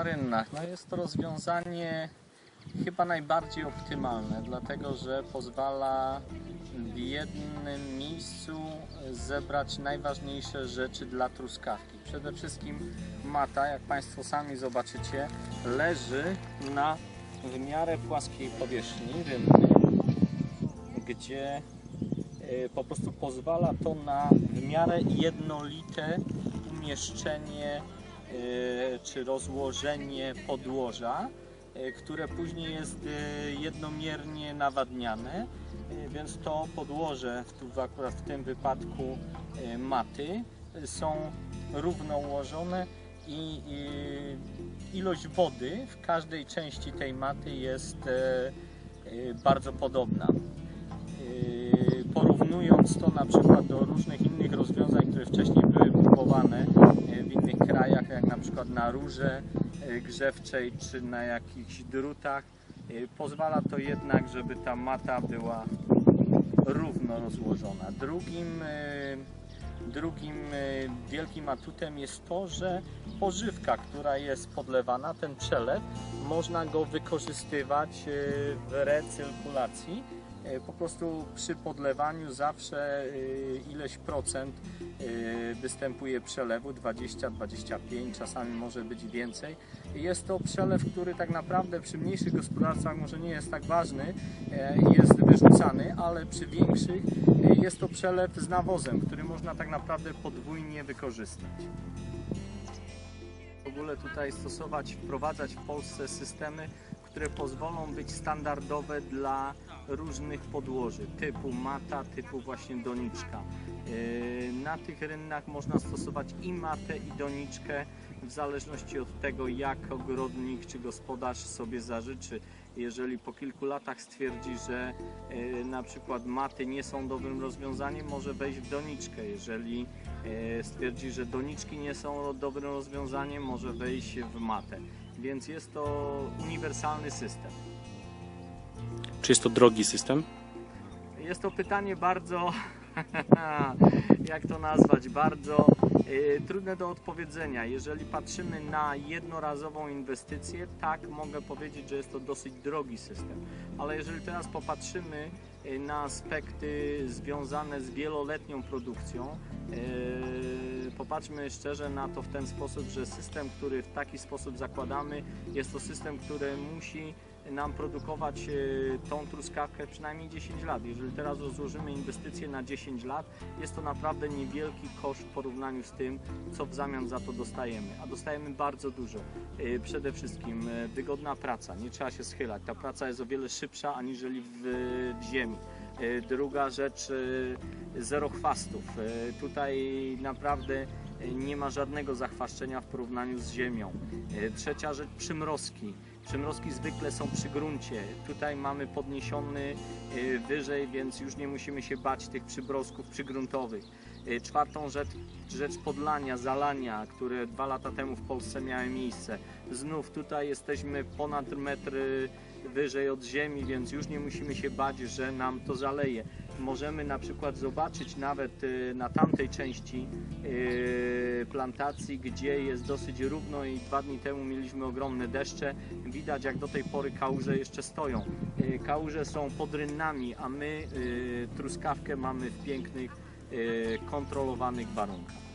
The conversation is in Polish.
na rynnach. No jest to rozwiązanie chyba najbardziej optymalne, dlatego że pozwala w jednym miejscu zebrać najważniejsze rzeczy dla truskawki. Przede wszystkim mata, jak Państwo sami zobaczycie, leży na w miarę płaskiej powierzchni rynnej, gdzie e, po prostu pozwala to na w miarę jednolite umieszczenie czy rozłożenie podłoża, e, które później jest e, jednomiernie nawadniane, e, więc to podłoże, akurat w tym wypadku e, maty, e, są równo ułożone i, ilość wody w każdej części tej maty jest e, e, bardzo podobna. Porównując to na przykład do różnych innych rozwiązań, które wcześniej były yy, w innych krajach, jak na przykład na rurze yy, grzewczej czy na jakichś drutach, yy, pozwala to jednak, żeby ta mata była równo rozłożona. Drugim, drugim wielkim atutem jest to, że pożywka, która jest podlewana, ten przelew, można go wykorzystywać w recyrkulacji. E, po prostu przy podlewaniu zawsze y, ileś procent y, występuje przelewu 20-25, czasami może być więcej. Jest to przelew, który tak naprawdę przy mniejszych gospodarstwach może nie jest tak ważny e, jest wyrzucany, ale przy większych e, jest to przelew z nawozem, który można tak naprawdę podwójnie wykorzystać. W ogóle tutaj stosować, wprowadzać w Polsce systemy, które pozwolą być standardowe dla różnych podłoży, typu mata, typu właśnie doniczka. Yy, Na tych rynnach można stosować i matę, i doniczkę, w zależności od tego, jak ogrodnik czy gospodarz sobie zażyczy. Jeżeli po kilku latach stwierdzi, że yy, na przykład maty nie są dobrym rozwiązaniem, może wejść w doniczkę. Jeżeli yy, stwierdzi, że doniczki nie są dobrym rozwiązaniem, może wejść w matę. Więc jest to uniwersalny system. Czy jest to drogi system? Jest to pytanie bardzo, jak to nazwać, bardzo y, trudne do odpowiedzenia. Jeżeli patrzymy na jednorazową inwestycję, tak mogę powiedzieć, że jest to dosyć drogi system. Ale jeżeli teraz popatrzymy y, na aspekty związane z wieloletnią produkcją, y, popatrzmy szczerze na to w ten sposób, że system, który w taki sposób zakładamy, jest to system, który musi nam produkować e, tą truskawkę przynajmniej 10 lat. Jeżeli teraz rozłożymy inwestycje na 10 lat, jest to naprawdę niewielki koszt w porównaniu z tym, co w zamian za to dostajemy. A dostajemy bardzo dużo. E, Przede wszystkim e, wygodna praca, nie trzeba się schylać. Ta praca jest o wiele szybsza aniżeli w, w ziemi. E, Druga rzecz, e, zero chwastów. E, Tutaj naprawdę nie ma żadnego zachwaszczenia w porównaniu z ziemią. Trzecia rzecz, przymrozki. Przymrozki zwykle są przy gruncie. Tutaj mamy podniesiony wyżej, więc już nie musimy się bać tych przymrozków przygruntowych. Czwartą rzecz, rzecz podlania, zalania, które dwa lata temu w Polsce miały miejsce. Znów tutaj jesteśmy ponad metr y, wyżej od ziemi, więc już nie musimy się bać, że nam to zaleje. Możemy na przykład zobaczyć nawet y, na tamtej części y, plantacji, gdzie jest dosyć równo i dwa dni temu mieliśmy ogromne deszcze. Widać jak do tej pory kałuże jeszcze stoją. Y, Kałuże są pod rynnami, a my truskawkę mamy w pięknych, kontrolowanych warunkach.